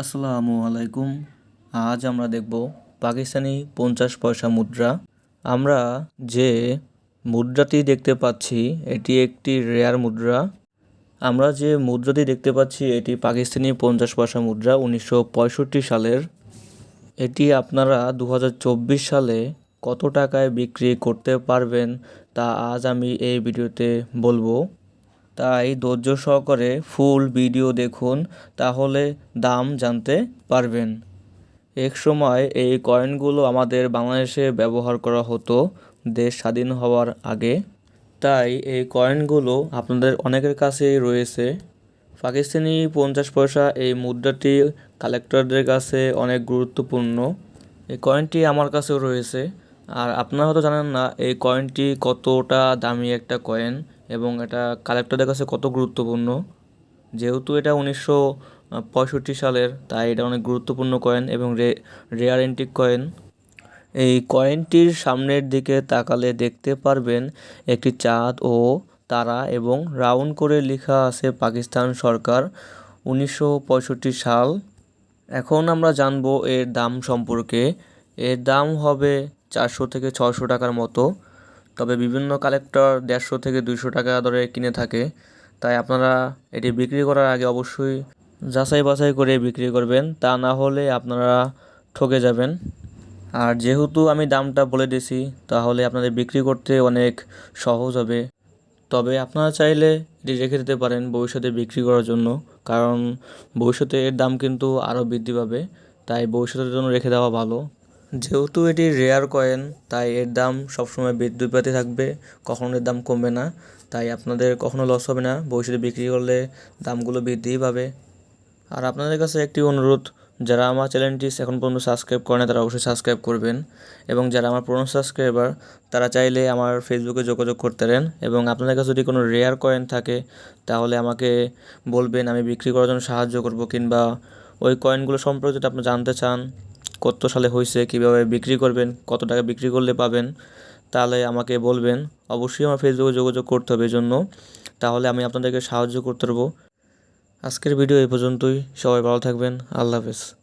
আসসালামু আলাইকুম। আজ আমরা দেখব পাকিস্তানি পঞ্চাশ পয়সা মুদ্রা। আমরা যে মুদ্রাটি দেখতে পাচ্ছি, এটি একটি রেয়ার মুদ্রা। আমরা যে মুদ্রাটি দেখতে পাচ্ছি, এটি পাকিস্তানি পঞ্চাশ পয়সা মুদ্রা উনিশশো পঁয়ষট্টি সালের। এটি আপনারা দু হাজার চব্বিশ সালে কত টাকায় বিক্রি করতে পারবেন তা আজ আমি এই ভিডিওতে বলব। তাই ধৈর্য সহকারে ফুল ভিডিও দেখুন, তাহলে দাম জানতে পারবেন। এক সময় এই কয়েনগুলো আমাদের বাংলাদেশে ব্যবহার করা হতো, দেশ স্বাধীন হওয়ার আগে। তাই এই কয়েনগুলো আপনাদের অনেকের কাছেই রয়েছে। পাকিস্তানি পঞ্চাশ পয়সা এই মুদ্রাটি কালেক্টরদের কাছে অনেক গুরুত্বপূর্ণ। এই কয়েনটি আমার কাছেও রয়েছে। আর আপনারা হয়তো জানেন না, এই কয়েনটি কতটা দামি একটা কয়েন। এবং এটা কালেক্টরের কাছে কত গুরুত্বপূর্ণ? যেহেতু এটা উনিশশো পঁয়ষট্টি সালের, তাই এটা অনেক গুরুত্বপূর্ণ কয়েন এবং রেয়ার এন্টিক কয়েন এই কয়েনটির সামনের দিকে তাকালে দেখতে পারবেন একটি চাঁদ ও তারা এবং রাউন্ড করে লেখা আছে পাকিস্তান সরকার উনিশশো পঁয়ষট্টি সাল। এখন আমরা জানব এর দাম সম্পর্কে। এর দাম হবে চারশো থেকে ছশো টাকার মতো। তবে বিভিন্ন কালেক্টর দেড়শো থেকে দুইশো টাকা দরে কিনে থাকে। তাই আপনারা এটি বিক্রি করার আগে অবশ্যই যাচাই বাছাই করে বিক্রি করবেন, তা না হলে আপনারা ঠকে যাবেন। আর যেহেতু আমি দামটা বলে দিয়েছি, তাহলে আপনাদের বিক্রি করতে অনেক সহজ হবে। তবে আপনারা চাইলে এটি রেখে দিতে পারেন ভবিষ্যতে বিক্রি করার জন্য, কারণ ভবিষ্যতে এর দাম কিন্তু আরও বৃদ্ধি পাবে। তাই ভবিষ্যতের জন্য রেখে দেওয়া ভালো। যেহেতু এটি রেয়ার কয়েন তাই এর দাম সবসময় বৃদ্ধি পেতে থাকবে কখনো এর দাম কমবে না। তাই আপনাদের কখনো লস হবে না, ভবিষ্যতে বিক্রি করলে দামগুলো বৃদ্ধিই পাবে। আর আপনাদের কাছে একটি অনুরোধ, যারা আমার চ্যানেলটি এখন পর্যন্ত সাবস্ক্রাইব করে না তারা অবশ্যই সাবস্ক্রাইব করবেন। এবং যারা আমার পুরনো সাবস্ক্রাইবার তারা চাইলে আমার ফেসবুকে যোগাযোগ করতে পারেন। এবং আপনাদের কাছে যদি কোনো রেয়ার কয়েন থাকে, তাহলে আমাকে বলবেন, আমি বিক্রি করার জন্য সাহায্য করব, কিংবা ওই কয়েনগুলো সম্পর্কে যদি আপনি জানতে চান কত সালে হয়েছে, কীভাবে বিক্রি করবেন, কত টাকা বিক্রি করলে পাবেন, তাহলে আমাকে বলবেন। অবশ্যই আমার ফেসবুকে যোগাযোগ করতে হবে জন্য তাহলে আমি আপনাদেরকে সাহায্য করতে পারব। আজকের ভিডিও এই পর্যন্তই। সবাই ভালো থাকবেন। আল্লাহ হাফেজ।